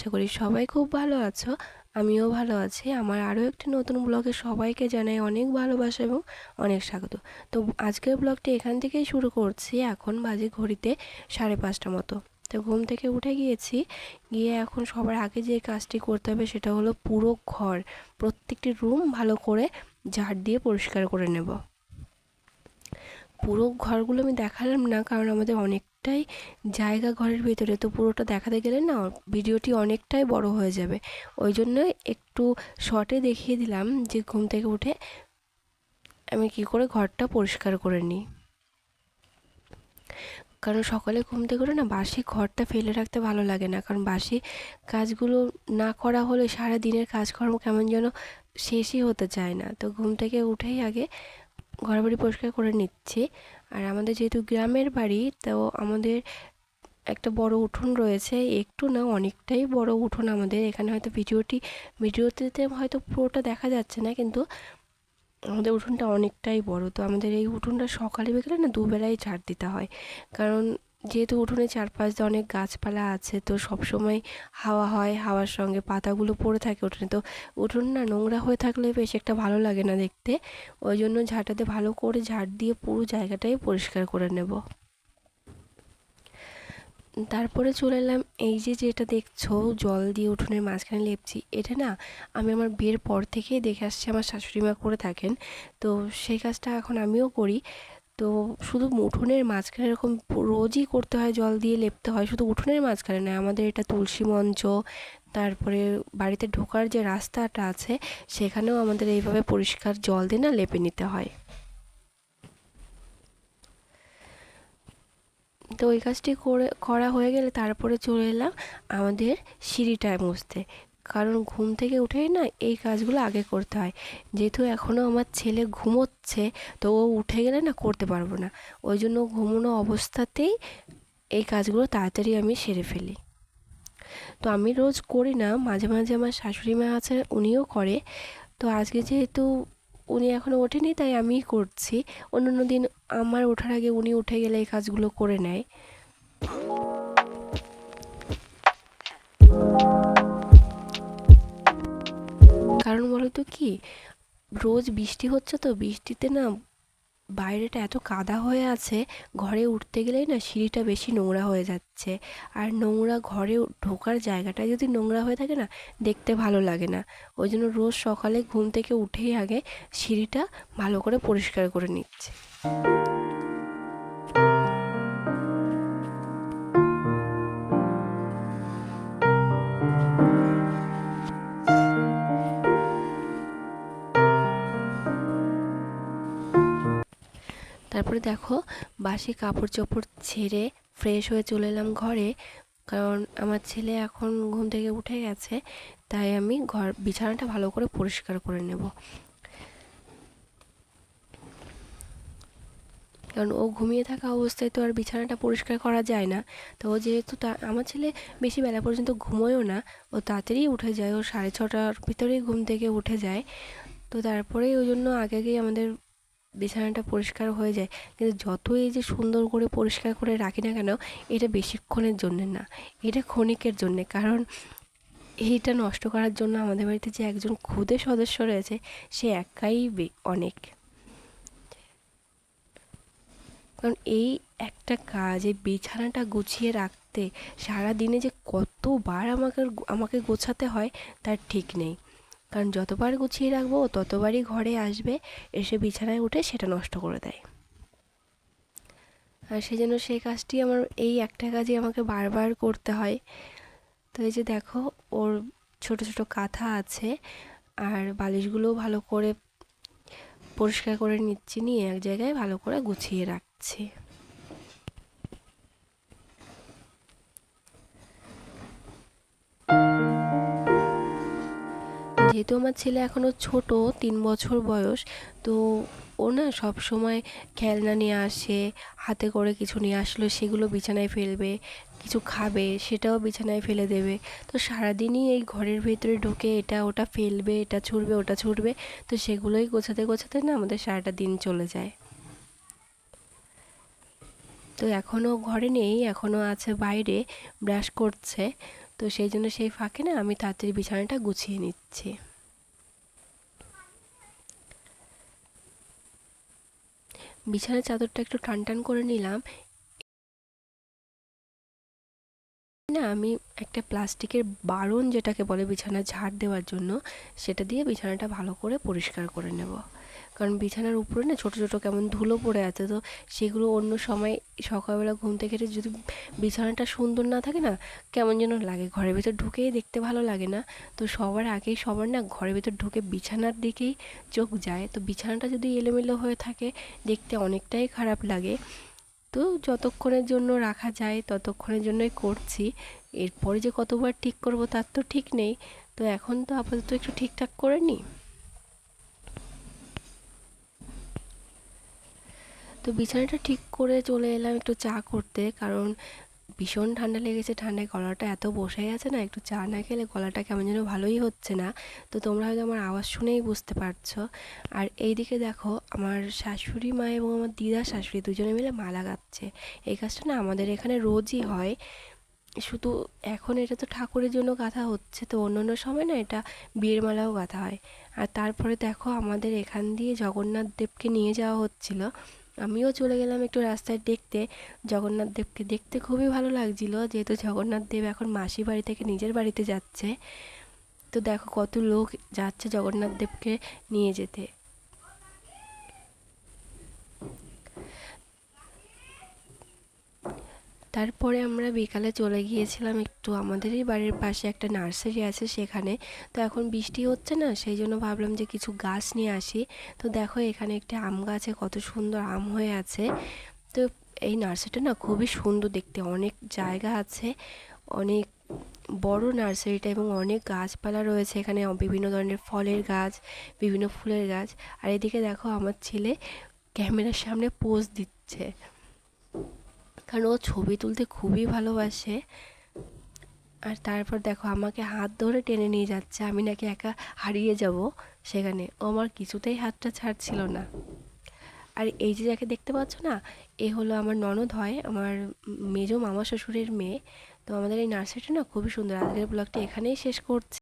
আশা করি সবাই খুব ভালো আছো, আমিও ভালো আছি। আমার আরও একটি নতুন ব্লগে সবাইকে জানাই অনেক ভালোবাসা এবং অনেক স্বাগত। তো আজকের ব্লগটি এখান থেকেই শুরু করছি, এখন বাজে ঘড়িতে সাড়ে পাঁচটা মতো। তো ঘুম থেকে উঠে গিয়েছি, গিয়ে এখন সবার আগে যে কাজটি করতে হবে সেটা হলো পুরো ঘর, প্রত্যেকটি রুম ভালো করে ঝাড় দিয়ে পরিষ্কার করে নেব। পুরো ঘরগুলো আমি দেখালাম না, কারণ আমাদের অনেকটাই জায়গা ঘরের ভিতরে। তো পুরোটা দেখাতে গেলে না, ভিডিওটি অনেকটাই বড় হয়ে যাবে। ওই জন্য একটু শর্টে দেখিয়ে দিলাম যে ঘুম থেকে উঠে আমি কি করে ঘরটা পরিষ্কার করে নিই। কারণ সকালে ঘুম থেকে উঠে না, বাসি ঘরটা ফেলে রাখতে ভালো লাগে না। কারণ বাসি কাজগুলো না করা হলে সারা দিনের কাজকর্ম কেমন যেন শেষই হতে চায় না। তো ঘুম থেকে উঠেই আগে ঘর বাড়ি পরিষ্কার করে নিচ্ছে। আর আমাদের যেহেতু গ্রামের বাড়ি, তো আমাদের একটা বড় উঠোন রয়েছে। একটু না, অনেকটাই বড় উঠোন আমাদের। এখানে হয়তো ভিডিওটি, ভিডিওতে হয়তো পুরোটা দেখা যাচ্ছে না, কিন্তু আমাদের উঠোনটা অনেকটাই বড়। তো আমাদের এই উঠোনটা সকালে বিকেলে না দুবেলাই ঝাড় দিতে হয়। কারণ যেহেতু উঠোনে চারপাশ দিয়ে অনেক গাছপালা আছে, তো সবসময় হাওয়া হয়, হাওয়ার সঙ্গে পাতাগুলো পড়ে থাকে উঠোনে। তো উঠোন না নোংরা হয়ে থাকলে বেশ একটা ভালো লাগে না দেখতে। ওই জন্য ঝাঁটাতে ভালো করে ঝাড় দিয়ে পুরো জায়গাটাই পরিষ্কার করে নেব। তারপরে চলে এলাম এই যে যেটা দেখছ, জল দিয়ে উঠোনের মাঝখানে লেপছি। এটা না আমি আমার বিয়ের পর থেকেই দেখে আসছি, আমার শাশুড়ি মা করে থাকেন। তো সেই কাজটা এখন আমিও করি। তো শুধু উঠোনের মাঝখানে এরকম রোজই করতে হয়, জল দিয়ে লেপতে হয়। শুধু উঠোনের মাঝখানে নয়, আমাদের এটা তুলসী মঞ্চ, তারপরে বাড়িতে ঢোকার যে রাস্তাটা আছে, সেখানেও আমাদের এইভাবে পরিষ্কার জল দিয়ে না লেপে নিতে হয়। তো ওই কাজটি করে, করা হয়ে গেলে তারপরে চলে এলাম আমাদের সিঁড়িটায় মুছতে কারণ ঘুম থেকে উঠেই না এই কাজগুলো আগে করতে হয়। যেহেতু এখনও আমার ছেলে ঘুমোচ্ছে, তো ও উঠে গেলে না করতে পারব না। ওই জন্য ঘুমোনো অবস্থাতেই এই কাজগুলো তাড়াতাড়ি আমি সেরে ফেলি। তো আমি রোজ করি না, মাঝে মাঝে আমার শাশুড়ি মা আছে, উনিও করে। তো আজকে যেহেতু উনি এখনও ওঠেনি, তাই আমিই করছি। অন্য অন্য দিন আমার ওঠার আগে উনি উঠে গেলে এই কাজগুলো করে নেয়। কারণ বলো তো কি, রোজ বৃষ্টি হচ্ছে তো, বৃষ্টিতে না বাইরেটা এত কাদা হয়ে আছে, ঘরে উঠতে গেলেই না সিঁড়িটা বেশি নোংরা হয়ে যাচ্ছে। আর নোংরা ঘরে ঢোকার জায়গাটা যদি নোংরা হয়ে থাকে না, দেখতে ভালো লাগে না। ওই জন্য রোজ সকালে ঘুম থেকে উঠেই আগে সিঁড়িটা ভালো করে পরিষ্কার করে নিচ্ছে। দেখো, বাসি কাপড় চোপড় ছেড়ে ফ্রেশ হয়ে চলে এলাম ঘরে। কারণ আমার ছেলে এখন ঘুম থেকে উঠে গেছে, তাই আমি ঘর, বিছানাটা ভালো করে পরিষ্কার করে নেব। কারণ ও ঘুমিয়ে থাকা অবস্থায় তো আর বিছানাটা পরিষ্কার করা যায় না। তো ও যেহেতু তা, আমার ছেলে বেশি বেলা পর্যন্ত ঘুমোয়ও না, ও তাড়াতাড়ি উঠে যায়, ও সাড়ে ছটার ভিতরেই ঘুম থেকে উঠে যায়। তো তারপরেই ওই জন্য আগে আগেই আমাদের বিছানাটা পরিষ্কার হয়ে যায়। কিন্তু যতই যে সুন্দর করে পরিষ্কার করে রাখি না কেন, এটা বেশিক্ষণের জন্যে না। এটা ক্ষণিকের জন্যে। কারণ এইটা নষ্ট করার জন্য আমাদের বাড়িতে যে একজন খুদে সদস্য রয়েছে, সে একাই অনেক। কারণ এই একটা কাজ বিছানাটা গুছিয়ে রাখতে সারা দিনে যে কতবার আমাকে আমাকে গোছাতে হয়, তার ঠিক নেই। কারণ যতবার গুছিয়ে রাখব ততবারই ঘরে আসবে, এসে বিছানায় উঠে সেটা নষ্ট করে দেয়। আর সেই জন্য সেই কাজটি আমার, এই একটা কাজই আমাকে বারবার করতে হয়। তো এই যে দেখো, ওর ছোট ছোট কাঁথা আছে, আর বালিশগুলোও ভালো করে পরিষ্কার করে নিচ্ছি, নিয়ে এক জায়গায় ভালো করে গুছিয়ে রাখছি। যেহেতু আমার ছেলে এখনও ছোট, তিন বছর বয়স, তো ও না সব সময় খেলনা নিয়ে আসে, হাতে করে কিছু নিয়ে আসলো, সেগুলো বিছানায় ফেলবে, কিছু খাবে, সেটাও বিছানায় ফেলে দেবে। তো সারাদিনই এই ঘরের ভেতরে ঢুকে এটা ওটা ফেলবে, এটা ছুটবে ওটা ছুটবে তো সেগুলোই গোছাতে গোছাতে না আমাদের সারাটা দিন চলে যায়। তো এখনও ঘরে নেই এখনও আছে বাইরে, ব্রাশ করছে। তো সেই জন্য সেই ফাঁকে না আমি তাড়াতাড়ি বিছানাটা গুছিয়ে নিচ্ছি। বিছানার চাদরটা একটু টান টান করে নিলাম। না, আমি একটা প্লাস্টিকের বারণ যেটাকে বলে বিছানা ঝাড় দেওয়ার জন্য, সেটা দিয়ে বিছানাটা ভালো করে পরিষ্কার করে নেব। কারণ বিছানার উপরে না ছোটো ছোটো কেমন ধুলো পড়ে আছে। তো সেগুলো অন্য সময় সকালবেলা ঘুম থেকে যদি বিছানাটা সুন্দর না থাকে না, কেমন যেন লাগে। ঘরের ভিতর ঢুকেই দেখতে ভালো লাগে না। তো সবার আগেই সবার না ঘরের ভিতর ঢুকে বিছানার দিকেই চোখ যায়। তো বিছানাটা যদি এলোমেলো হয়ে থাকে, দেখতে অনেকটাই খারাপ লাগে। তো যতক্ষণের জন্য রাখা যায়, ততক্ষণের জন্যই করছি। এরপরে যে কতবার ঠিক করব তার তো ঠিক নেই। তো এখন তো আপাতত একটু ঠিকঠাক করে নিই। তো বিছানাটা ঠিক করে চলে এলাম একটু চা করতে, কারণ ভীষণ ঠান্ডা লেগেছে, ঠান্ডায় গলাটা এত বসে গেছে না, একটু চা না খেলে গলাটা কেমন যেন ভালোই হচ্ছে না। তো তোমরা হয়তো আমার আওয়াজ শুনেই বুঝতে পারছ। আর এইদিকে দেখো, আমার শাশুড়ি মা এবং আমার দিদা শাশুড়ি দুজনে মিলে মালা গাচ্ছে। এই কাজটা না আমাদের এখানে রোজই হয়। শুধু এখন এটা তো ঠাকুরের জন্য গাঁথা হচ্ছে, তো অন্য অন্য সময় না এটা বিয়ের মালাও গাঁথা হয়। আর তারপরে দেখো, আমাদের এখান দিয়ে জগন্নাথ দেবকে নিয়ে যাওয়া হচ্ছিল। আমিও চলে গেলাম একটু রাস্তায় দেখতে। জগন্নাথ দেবকে দেখতে খুবই ভালো লাগছিল, যেহেতু জগন্নাথ দেব এখন মাসি বাড়ি থেকে নিজের বাড়িতে যাচ্ছে। তো দেখো কত লোক যাচ্ছে জগন্নাথ দেবকে নিয়ে যেতে। তারপরে আমরা বিকালে চলে গিয়েছিলাম একটু আমাদেরই বাড়ির পাশে একটা নার্সারি আছে সেখানে। তো এখন বৃষ্টি হচ্ছে না, সেই জন্য ভাবলাম যে কিছু গাছ নিয়ে আসি। তো দেখো এখানে একটি আম গাছে কত সুন্দর আম হয়ে আছে। তো এই নার্সারিটা না খুবই সুন্দর দেখতে, অনেক জায়গা আছে, অনেক বড় নার্সারিটা এবং অনেক গাছপালা রয়েছে এখানে, বিভিন্ন ধরনের ফলের গাছ, বিভিন্ন ফুলের গাছ। আর এদিকে দেখো আমার ছেলে ক্যামেরার সামনে পোজ দিচ্ছে। কারণ ও ছবি তুলতে খুবই ভালোবাসে। আর তারপর দেখো আমাকে হাত ধরে টেনে নিয়ে যাচ্ছে, আমি নাকি একা হারিয়ে যাব সেখানে। ও আমার কিছুতেই হাতটা ছাড়ছিল না। আর এই যে যাকে দেখতে পাচ্ছ না, এ হলো আমার ননদ হয়, আমার মেজো মামা শ্বশুরের মেয়ে। তো আমাদের এই নার্সারিটা না খুবই সুন্দর, আজকের ব্লগটা এখানেই শেষ করছি।